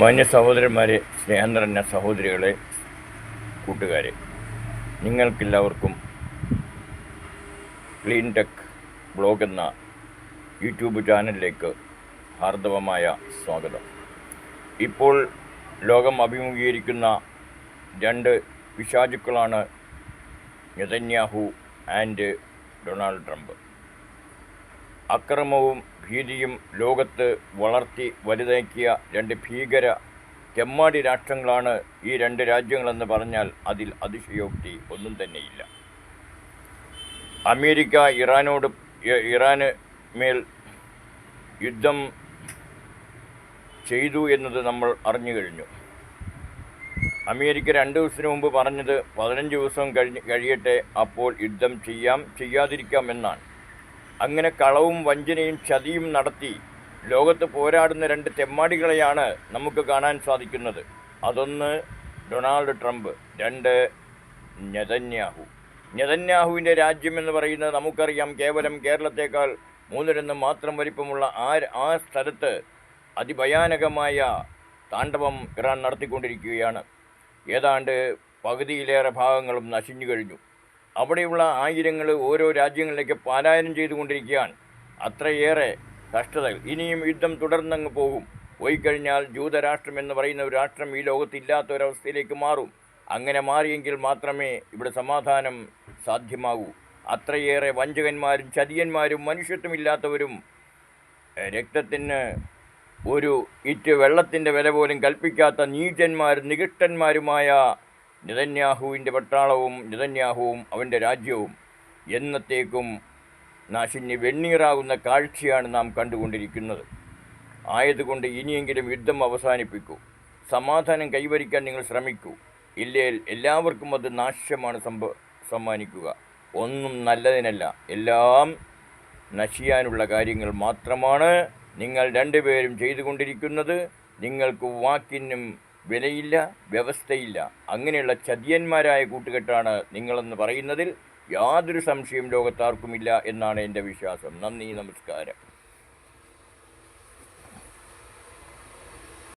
മാന്യ സഹോദരന്മാരെ സ്നേഹം നിറഞ്ഞ സഹോദരികളെ കൂട്ടുകാരെ നിങ്ങൾക്കെല്ലാവർക്കും ക്ലീൻ ടെക് ബ്ലോഗ് എന്ന യൂട്യൂബ് ചാനലിലേക്ക് ഹാർദവമായ സ്വാഗതം. ഇപ്പോൾ ലോകം അഭിമുഖീകരിക്കുന്ന രണ്ട് പിശാചുക്കളാണ് നെതന്യാഹു ആൻഡ് ഡൊണാൾഡ് ട്രംപ്. അക്രമവും ഭീതിയും ലോകത്ത് വളർത്തി വലുതാക്കിയ രണ്ട് ഭീകര തെമ്മാടി രാഷ്ട്രങ്ങളാണ് ഈ രണ്ട് രാജ്യങ്ങളെന്ന് പറഞ്ഞാൽ അതിൽ അതിശയോക്തി ഒന്നും തന്നെയില്ല. അമേരിക്ക ഇറാനോട് ഇറാന് മേൽ യുദ്ധം ചെയ്തു എന്നത് നമ്മൾ അറിഞ്ഞു കഴിഞ്ഞു. അമേരിക്ക രണ്ട് ദിവസത്തിന് മുമ്പ് പറഞ്ഞത് പതിനഞ്ച് ദിവസം കഴിഞ്ഞ് കഴിയട്ടെ അപ്പോൾ യുദ്ധം ചെയ്യാം ചെയ്യാതിരിക്കാം എന്നാണ്. അങ്ങനെ കളവും വഞ്ചനയും ചതിയും നടത്തി ലോകത്ത് പോരാടുന്ന രണ്ട് തെമ്മാടികളെയാണ് നമുക്ക് കാണാൻ സാധിക്കുന്നത്. അതൊന്ന് ഡൊണാൾഡ് ട്രംപ് രണ്ട് നെതന്യാഹു. നെതന്യാഹുവിന്റെ രാജ്യം എന്ന് പറയുന്നത് നമുക്കറിയാം കേവലം കേരളത്തേക്കാൾ മൂന്നിരന്ന് മാത്രം വലിപ്പമുള്ള ആ ആ സ്ഥലത്ത് അതിഭയാനകമായ താണ്ഡവം ഇറാൻ നടത്തിക്കൊണ്ടിരിക്കുകയാണ്. ഏതാണ്ട് പകുതിയിലേറെ ഭാഗങ്ങളും നശിഞ്ഞു കഴിഞ്ഞു. അവിടെയുള്ള ആയിരങ്ങൾ ഓരോ രാജ്യങ്ങളിലേക്ക് പാലായനം ചെയ്തുകൊണ്ടിരിക്കുകയാണ്. അത്രയേറെ കഷ്ടതകൾ. ഇനിയും യുദ്ധം തുടർന്നങ്ങ് പോകും. പോയി കഴിഞ്ഞാൽ ജൂതരാഷ്ട്രം എന്ന് പറയുന്ന ഒരു രാഷ്ട്രം ഈ ലോകത്തില്ലാത്ത ഒരവസ്ഥയിലേക്ക് മാറും. അങ്ങനെ മാറിയെങ്കിൽ മാത്രമേ ഇവിടെ സമാധാനം സാധ്യമാകൂ. അത്രയേറെ വഞ്ചകന്മാരും ചതിയന്മാരും മനുഷ്യത്വമില്ലാത്തവരും രക്തത്തിന് ഒരു ഇറ്റ് വെള്ളത്തിന്റെ വില പോലും കൽപ്പിക്കാത്ത നീചന്മാരും നികഷ്ടന്മാരുമായ നിതന്യാഹുവിന്റെ പട്ടാളവും നിതന്യാഹുവും അവന്റെ രാജ്യവും എന്നത്തേക്കും നാശിന് വെണ്ണീറാകുന്ന കാഴ്ചയാണ് നാം കണ്ടുകൊണ്ടിരിക്കുന്നത്. ആയതുകൊണ്ട് ഇനിയെങ്കിലും യുദ്ധം അവസാനിപ്പിക്കൂ. സമാധാനം കൈവരിക്കാൻ നിങ്ങൾ ശ്രമിക്കൂ. ഇല്ലേൽ എല്ലാവർക്കും അത് നാശമാണ് സംഭ സമ്മാനിക്കുക. ഒന്നും നല്ലതിനല്ല. എല്ലാം നശിയാനുള്ള കാര്യങ്ങൾ മാത്രമാണ് നിങ്ങൾ രണ്ടുപേരും ചെയ്തുകൊണ്ടിരിക്കുന്നത്. നിങ്ങൾക്ക് വാക്കിനും വിലയില്ല വ്യവസ്ഥയില്ല. അങ്ങനെയുള്ള ചതിയന്മാരായ കൂട്ടുകെട്ടാണ് നിങ്ങളെന്ന് പറയുന്നതിൽ യാതൊരു സംശയം ലോകത്താർക്കുമില്ല എന്നാണ് എന്റെ വിശ്വാസം. നന്ദി നമസ്കാരം.